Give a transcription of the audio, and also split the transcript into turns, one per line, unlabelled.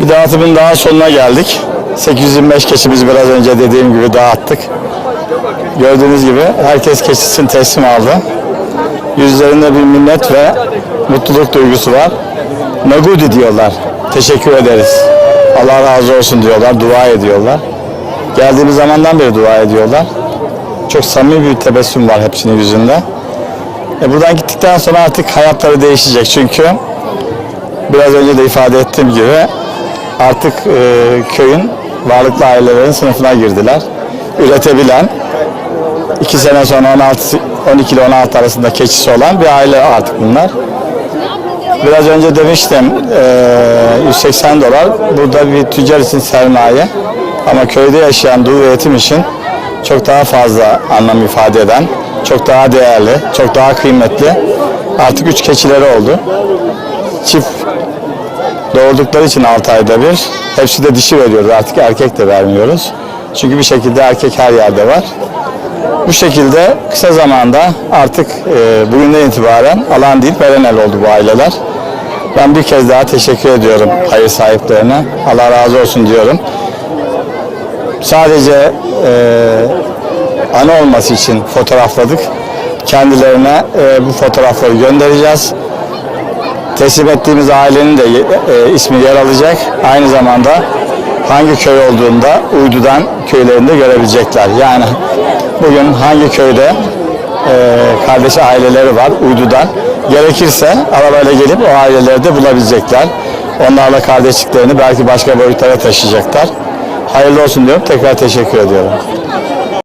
Bir dağıtımın daha sonuna geldik. 825 keçimizi biraz önce dediğim gibi dağıttık. Gördüğünüz gibi herkes keçisini teslim aldı. Yüzlerinde bir minnet ve mutluluk duygusu var. Nagudi diyorlar. Teşekkür ederiz. Allah razı olsun diyorlar. Dua ediyorlar. Geldiğimiz zamandan beri dua ediyorlar. Çok samimi bir tebessüm var hepsinin yüzünde. E buradan gittikten sonra artık hayatları değişecek. Çünkü biraz önce de ifade ettiğim gibi artık e, köyün varlıklı ailelerin sınıfına girdiler. Üretebilen, iki sene sonra 16, 12 ile 16 arasında keçisi olan bir aile artık bunlar. Biraz önce demiştim e, 180 dolar burada bir tüccar için sermaye ama köyde yaşayan dul ve yetim için çok daha fazla anlam ifade eden, çok daha değerli, çok daha kıymetli. Artık üç keçileri oldu. Çift doğurdukları için 6 ayda bir. Hepsi de dişi veriyoruz artık erkek de vermiyoruz. Çünkü bir şekilde erkek her yerde var. Bu şekilde kısa zamanda artık e, bugünden itibaren alan değil veren el oldu bu aileler. Ben bir kez daha teşekkür ediyorum hayır sahiplerine. Allah razı olsun diyorum. Sadece e, ana olması için fotoğrafladık. Kendilerine e, bu fotoğrafları göndereceğiz. Teslim ettiğimiz ailenin de e, ismi yer alacak. Aynı zamanda hangi köy olduğunda uydudan köylerinde görebilecekler. Yani bugün hangi köyde e, kardeş aileleri var uydudan. Gerekirse arabayla gelip o aileleri de bulabilecekler. Onlarla kardeşliklerini belki başka boyutlara taşıyacaklar. Hayırlı olsun diyorum. Tekrar teşekkür ediyorum.